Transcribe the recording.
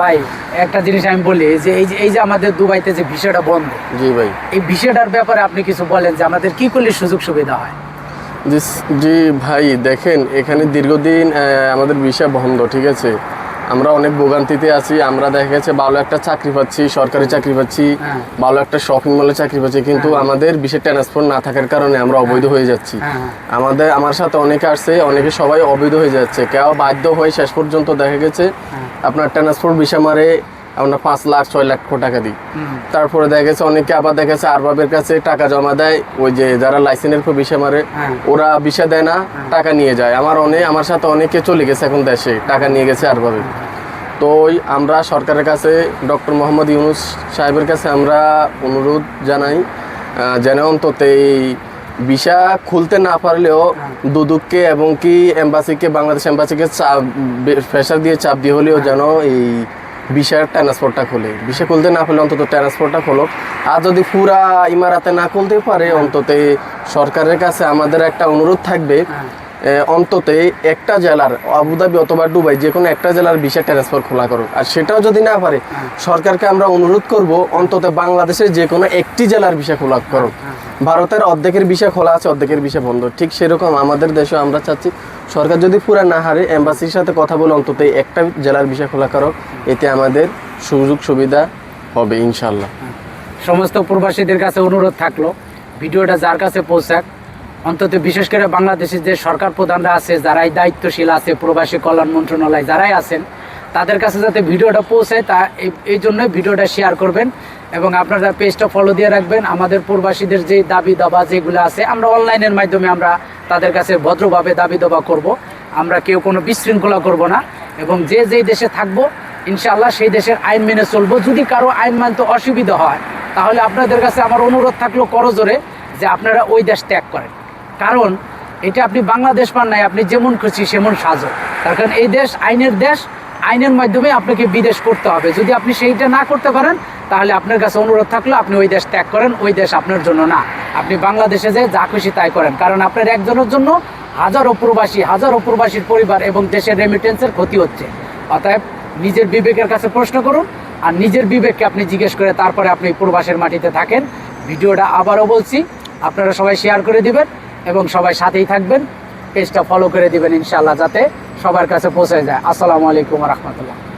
ভাই একটা জিনিস আমি বলি যে এই যে এই যে আমাদের দুবাইতে যে ভিসাটা বন্ধ জি ভাই। এই ভিসাটার ব্যাপারে আপনি কিছু বলেন যে আমাদের কি করলে সুযোগ সুবিধা হয়? জি জি ভাই দেখেন এখানে দীর্ঘদিন আমাদের ভিসা বন্ধ ঠিক আছে? আমরা অনেক ভোগান্তিতে আছি আমরা দেখা গেছে ভালো একটা চাকরি পাচ্ছি সরকারি চাকরি পাচ্ছি হ্যাঁ। ভালো একটা শপিং মলে চাকরি পাচ্ছি কিন্তু আমাদের বিশেষ ট্রান্সফার না থাকার কারণে আমরা অবৈধ হয়ে যাচ্ছি হ্যাঁ। আমাদের আমার সাথে অনেকে আসছে অনেকে সবাই অবৈধ হয়ে যাচ্ছে কেউ বাধ্য হয়ে শেষ পর্যন্ত দেখা গেছে হ্যাঁ। আপনার ট্রান্সপোর্ট ভিসা মারে আমরা পাঁচ লাখ ছয় লাখ টাকা দিই। তারপরে দেখা গেছে অনেকে আবার দেখা গেছে আরবাবের কাছে টাকা জমা দেয় ওই যে যারা লাইসেন্সের উপর বিষয় মারে হ্যাঁ। ওরা বিষয় দেয় না টাকা নিয়ে যায়। আমার অনেক আমার সাথে অনেকে চলে গেছে এখন দেশে টাকা নিয়ে গেছে আরবাবে। তো ওই আমরা সরকারের কাছে ডক্টর মোহাম্মদ ইউনুস সাহেবের কাছে আমরা অনুরোধ জানাই যেন অন্তত এই ভিসা খুলতে না পারলেও দুদুককে এবং কি এম্বাসিকে বাংলাদেশ এম্বাসিকে চাপ প্রেশার দিয়ে চাপ দিয়ে হলেও যেন এই ভিসার ট্রান্সপোর্টটা খোলে। বিষয় খুলতে না পারলে অন্তত ট্রান্সপোর্টটা খোলো। আর যদি পুরা ইমারাতে না খুলতে পারে অন্তত সরকারের কাছে আমাদের একটা অনুরোধ থাকবে এ, অন্তত একটা জেলার আবুধাবি অথবা দুবাই যে কোনো একটা জেলার ভিসা ট্রান্সফার খোলা করুক। আর সেটাও যদি না পারে সরকারকে আমরা অনুরোধ করব অন্তত বাংলাদেশের যে কোনো একটি জেলার ভিসা খোলা করুক। ভারতের অর্ধেকের ভিসা খোলা আছে অর্ধেকের ভিসা বন্ধ। ঠিক সেরকম আমাদের দেশেও আমরা চাচ্ছি সরকার যদি পুরা না হারে এম্বাসির সাথে কথা বলে অন্তত একটা জেলার ভিসা খোলা করুক এতে আমাদের সুযোগ সুবিধা হবে ইনশাল্লাহ সমস্ত প্রবাসীদের কাছে অনুরোধ থাকল ভিডিওটা যার কাছে পৌঁছাক অন্তত বিশেষ করে বাংলাদেশের যে সরকার প্রধানরা আছে, যারাই দায়িত্বশীল আছে, প্রবাসী কল্যাণ মন্ত্রণালয় যারাই আছেন, তাদের কাছে যাতে ভিডিওটা পৌঁছায়, তা এই- জন্যই ভিডিওটা শেয়ার করবেন এবং আপনারা পেজটা ফলো দিয়ে রাখবেন। আমাদের প্রবাসীদের যে দাবি দাবা যেগুলো আছে, আমরা অনলাইনের মাধ্যমে আমরা তাদের কাছে ভদ্রভাবে দাবি দাবা করব। আমরা কেউ কোনো বিশৃঙ্খলা করব না এবং যে যেই দেশে থাকব, ইনশাআল্লাহ সেই দেশের আইন মেনে চলবো। যদি কারও আইন মানতে অসুবিধা হয়, তাহলে আপনাদের কাছে আমার অনুরোধ থাকল করজোরে যে আপনারা ওই দেশ ত্যাগ করেন। কারণ এটা আপনি বাংলাদেশ পান নাই, আপনি যেমন খুশি সেমন সাজো। তার কারণ এই দেশ আইনের দেশ, আইনের মাধ্যমে আপনাকে বিদেশ করতে হবে। যদি আপনি সেইটা না করতে পারেন, তাহলে আপনার কাছে অনুরোধ থাকল, আপনি ওই দেশ ত্যাগ করেন, ওই দেশ আপনার জন্য না। আপনি বাংলাদেশে যে যা খুশি তাই করেন। কারণ আপনার একজনের জন্য হাজারো প্রবাসী, হাজারো প্রবাসীর পরিবার এবং দেশের রেমিটেন্সের ক্ষতি হচ্ছে। অতএব নিজের বিবেকের কাছে প্রশ্ন করুন, আর নিজের বিবেককে আপনি জিজ্ঞেস করে তারপরে আপনি প্রবাসের মাটিতে থাকেন। ভিডিওটা আবারও বলছি, আপনারা সবাই শেয়ার করে দিবেন। এবং সবাই সাথেই থাকবেন। পেজটা ফলো করে দিবেন ইনশাল্লাহ যাতে সবার কাছে পৌঁছে যায়। আসসালামু আলাইকুম রহমতুল্লাহ।